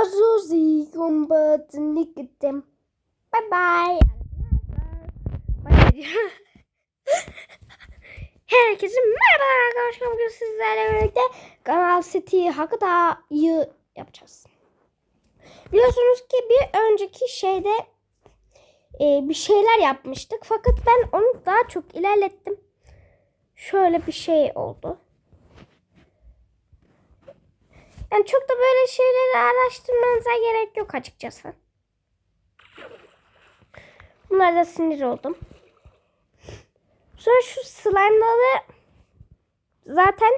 Azuzi gumbadını gittim. Bye bye. Herkese merhaba arkadaşlar. Bugün sizlerle birlikte Kanal City Hakata'yı yapacağız. Biliyorsunuz ki bir önceki şeyde e, bir şeyler yapmıştık. Fakat ben onu daha çok ilerlettim. Şöyle bir şey oldu. Yani çok da böyle şeyleri araştırmanıza gerek yok açıkçası. Bunlarda sinir oldum. Sonra şu slime'ları zaten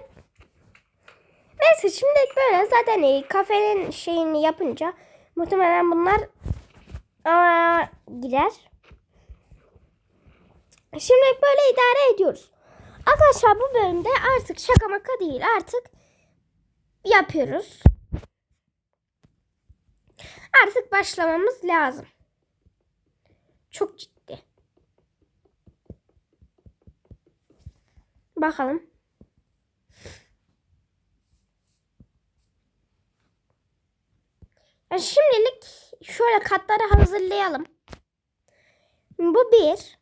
neyse şimdi böyle zaten iyi. Kafenin şeyini yapınca muhtemelen bunlar aa, girer. Şimdi böyle idare ediyoruz. Arkadaşlar bu bölümde artık şaka maka değil artık yapıyoruz. Artık başlamamız lazım. Çok ciddi. Bakalım. Yani şimdilik şöyle katları hazırlayalım. Bu bir.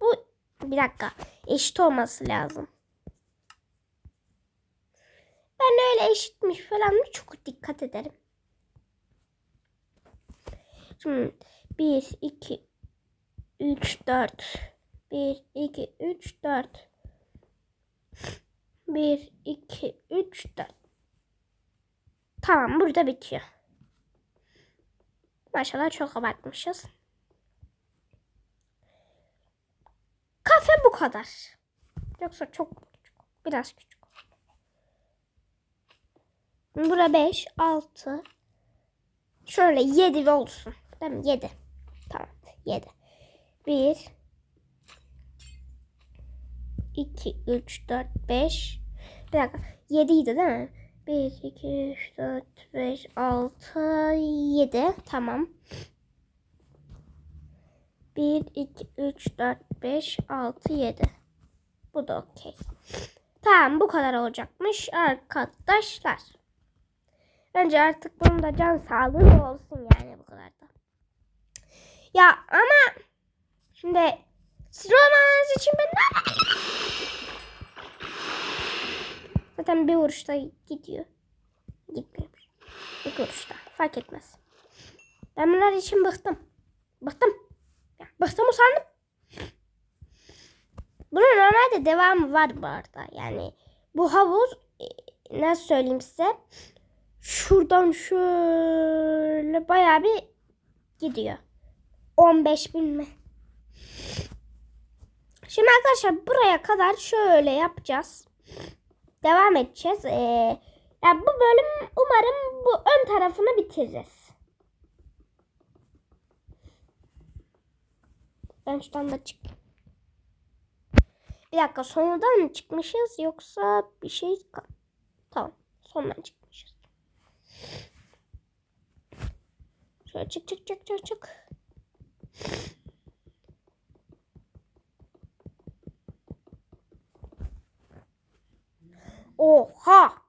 Bu bir dakika. Eşit olması lazım. Ben öyle eşitmiş falan mı çok dikkat ederim. Şimdi 1, 2, 3, 4. 1, 2, 3, 4. 1, 2, 3, 4. Tamam burada bitiyor. Maşallah çok abartmışız. Kafe bu kadar. Yoksa çok küçük. Biraz küçük. Bura 5, 6. Şöyle 7 olsun. Değil mi? 7. Tamam. 7. 1 2 3 4 5 Bir dakika. 7 idi değil mi? 1 2 3 4 5 6 7 tamam. 1 2 3 4 5 6 7 Bu da okey. Tamam bu kadar olacakmış arkadaşlar. Bence artık bunun da can sağlığı olsun yani bu kadar da. Ya ama şimdi siz olmanız için ben ne? Zaten bir vuruşta gidiyor. Gitmiyor. Bir vuruşta. Fark etmez. Ben bunlar için bıktım. Bıktım. Ya, bıktım usandım. Bunun normalde devamı var bu arada. Yani bu havuz e, nasıl söyleyeyim size şuradan şöyle bayağı bir gidiyor. 15 bin mi? Şimdi arkadaşlar buraya kadar şöyle yapacağız. Devam edeceğiz. Ee, yani bu bölüm umarım bu ön tarafını bitiririz. Ben şuradan da çık. Bir dakika sonradan mı çıkmışız yoksa bir şey tamam sondan çıkmışız. Şöyle çık çık çık çık çık. Oha!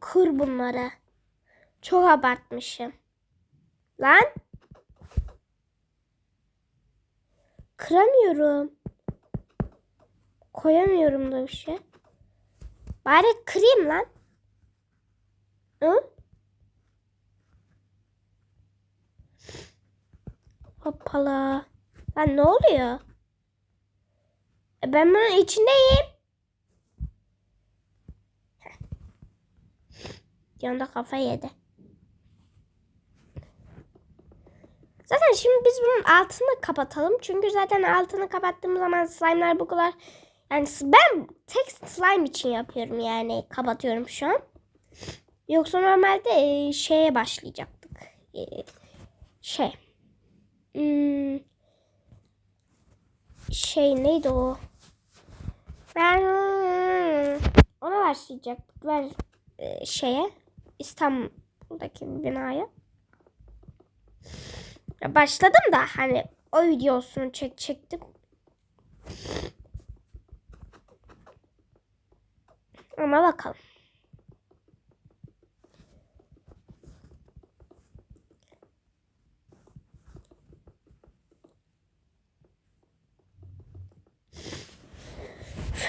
Kır bunları. Çok abartmışım. Lan. Kıramıyorum. Koyamıyorum da bir şey. Bari kırayım lan. Hı? Hoppala. Lan ne oluyor? E ben bunun içindeyim. Yanında kafa yedi. Şimdi biz bunun altını kapatalım. Çünkü zaten altını kapattığımız zaman slime'lar bu kadar yani ben tek slime için yapıyorum yani kapatıyorum şu an. Yoksa normalde e, şeye başlayacaktık. E, şey. Hmm, şey neydi o? Ben ona başlayacaktık. Ver e, şeye İstanbul'daki binaya. Başladım da hani o videosunu çek. Ama bakalım.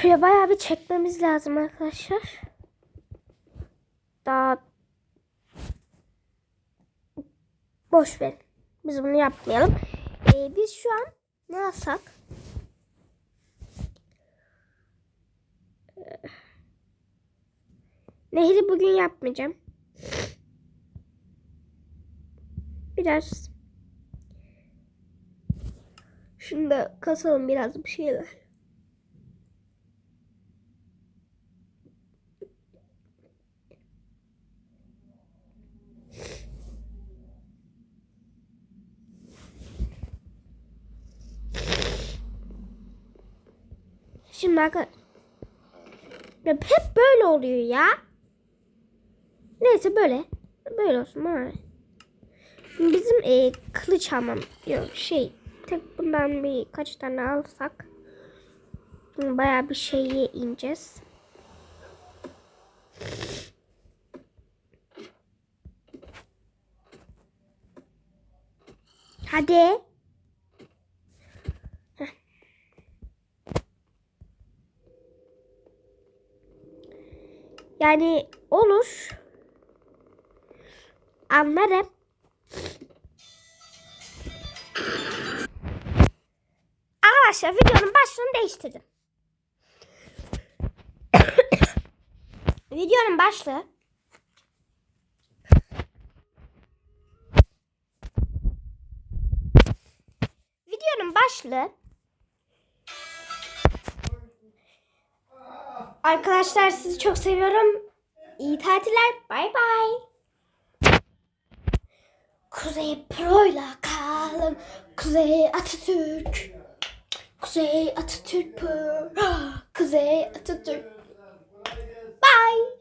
Şöyle bayağı bir çekmemiz lazım arkadaşlar. Daha boş verin. Biz bunu yapmayalım. Ee, biz şu an ne yapsak? Ee, Nehri bugün yapmayacağım. Biraz şunu da kasalım biraz bir şeyler. Şimdi arkadaşlar ya hep böyle oluyor ya. Neyse böyle. Böyle olsun bana. bizim e, kılıç almam yok şey tek bundan bir kaç tane alsak bayağı bir şeye ineceğiz. Hadi. Yani olur. Anlarım. Arkadaşlar videonun başlığını değiştirdim. videonun başlığı videonun başlığı Arkadaşlar sizi çok seviyorum. İyi tatiller. Bay bay. Kuzey Pro'yla kalın. Kuzey Atatürk. Kuzey Atatürk Kuzey Atatürk. Bye.